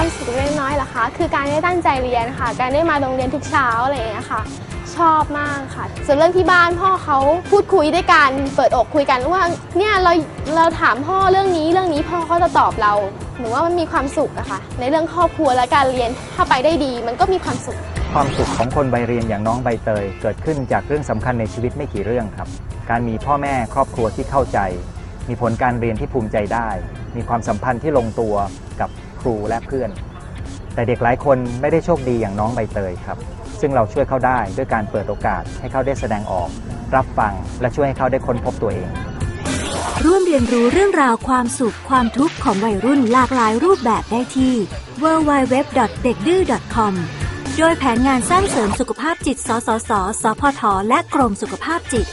ความสุขเล็กน้อยเหรอคะ คือการได้ตั้งใจเรียนค่ะ การได้มาโรงเรียนทุกเช้าอะไรอย่างเงี้ยค่ะชอบมากค่ะ ส่วนเรื่องที่บ้านพ่อเขาพูดคุยด้วยกันเปิดอกคุยกันว่าเนี่ยเราเราถามพ่อเรื่องนี้เรื่องนี้พ่อเขาจะตอบเราหนูว่ามันมีความสุขอะค่ะ ในเรื่องครอบครัวและการเรียนถ้าไปได้ดี มันก็มีความสุข ความสุขของคนวัยเรียนอย่างน้องใบเตย เกิดขึ้นจากเรื่องสำคัญในชีวิตไม่กี่เรื่องครับ การมีพ่อแม่ครอบครัวที่เข้าใจ มีผลการเรียนที่ภูมิใจได้ มีความสัมพันธ์ที่ลงตัวกับ ครูและเพื่อน แต่เด็กหลายคนไม่ได้โชคดีอย่างน้องใบเตยครับ ซึ่งเราช่วยเขาได้ด้วยการเปิดโอกาสให้เขาได้แสดงออก รับฟังและช่วยให้เขาได้ค้นพบตัวเอง ร่วมเรียนรู้เรื่องราวความสุขความทุกข์ของวัยรุ่นหลากหลายรูปแบบได้ที่ www.dekdu.com โดยแผนงานสร้างเสริมสุขภาพจิต สสส สพท และกรมสุขภาพจิต